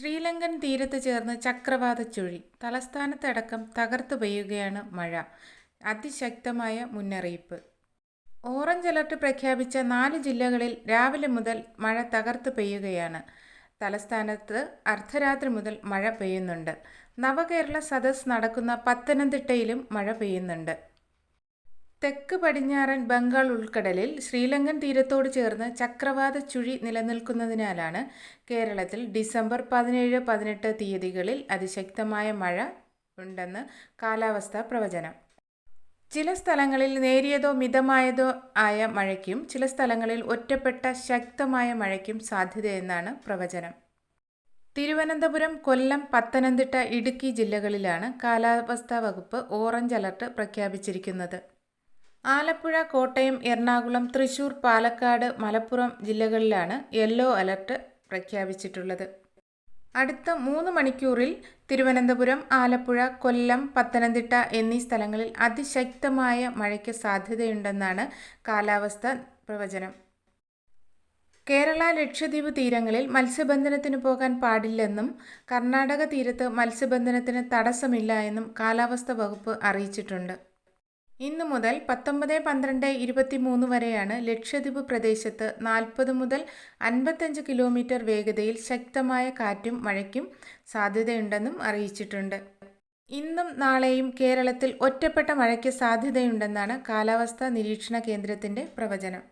ശ്രീലങ്കൻ തീരത്ത് ചേർന്ന് ചക്രവാത ചുഴി തലസ്ഥാനത്തടക്കം തകർത്തു പെയ്യുകയാണ് മഴ അതിശക്തമായ മുന്നറിയിപ്പ്. ഓറഞ്ച് അലർട്ട് പ്രഖ്യാപിച്ച നാല് ജില്ലകളിൽ രാവിലെ മുതൽ മഴ തകർത്തു പെയ്യുകയാണ്. തലസ്ഥാനത്ത് അർദ്ധരാത്രി മുതൽ മഴ പെയ്യുന്നുണ്ട്. നവകേരള സദസ് നടക്കുന്ന പത്തനംതിട്ടയിലും മഴ പെയ്യുന്നുണ്ട്. തെക്ക് പടിഞ്ഞാറൻ ബംഗാൾ ഉൾക്കടലിൽ ശ്രീലങ്കൻ തീരത്തോട് ചേർന്ന് ചക്രവാത ചുഴി നിലനിൽക്കുന്നതിനാലാണ് കേരളത്തിൽ ഡിസംബർ പതിനേഴ് പതിനെട്ട് തീയതികളിൽ അതിശക്തമായ മഴ ഉണ്ടെന്ന് കാലാവസ്ഥാ പ്രവചനം. ചില സ്ഥലങ്ങളിൽ നേരിയതോ മിതമായതോ ആയ മഴയ്ക്കും ചില സ്ഥലങ്ങളിൽ ഒറ്റപ്പെട്ട ശക്തമായ മഴയ്ക്കും സാധ്യതയെന്നാണ് പ്രവചനം. തിരുവനന്തപുരം കൊല്ലം പത്തനംതിട്ട ഇടുക്കി ജില്ലകളിലാണ് കാലാവസ്ഥാ വകുപ്പ് ഓറഞ്ച് അലർട്ട് പ്രഖ്യാപിച്ചിരിക്കുന്നത്. ആലപ്പുഴ കോട്ടയം എറണാകുളം തൃശൂർ പാലക്കാട് മലപ്പുറം ജില്ലകളിലാണ് യെല്ലോ അലർട്ട് പ്രഖ്യാപിച്ചിട്ടുള്ളത്. അടുത്ത മൂന്ന് മണിക്കൂറിൽ തിരുവനന്തപുരം ആലപ്പുഴ കൊല്ലം പത്തനംതിട്ട എന്നീ സ്ഥലങ്ങളിൽ അതിശക്തമായ മഴയ്ക്ക് സാധ്യതയുണ്ടെന്നാണ് കാലാവസ്ഥ പ്രവചനം. കേരള ലക്ഷദ്വീപ് തീരങ്ങളിൽ മത്സ്യബന്ധനത്തിന് പോകാൻ പാടില്ലെന്നും കർണാടക തീരത്ത് മത്സ്യബന്ധനത്തിന് തടസ്സമില്ല എന്നും കാലാവസ്ഥ വകുപ്പ് അറിയിച്ചിട്ടുണ്ട്. ഇന്നു മുതൽ പത്തൊമ്പത് പന്ത്രണ്ട് ഇരുപത്തി മൂന്ന് വരെയാണ് ലക്ഷദ്വീപ് പ്രദേശത്ത് നാൽപ്പത് മുതൽ അൻപത്തഞ്ച് കിലോമീറ്റർ വേഗതയിൽ ശക്തമായ കാറ്റും മഴയ്ക്കും സാധ്യതയുണ്ടെന്നും അറിയിച്ചിട്ടുണ്ട്. ഇന്നും നാളെയും കേരളത്തിൽ ഒറ്റപ്പെട്ട മഴയ്ക്ക് സാധ്യതയുണ്ടെന്നാണ് കാലാവസ്ഥാ നിരീക്ഷണ കേന്ദ്രത്തിന്റെ പ്രവചനം.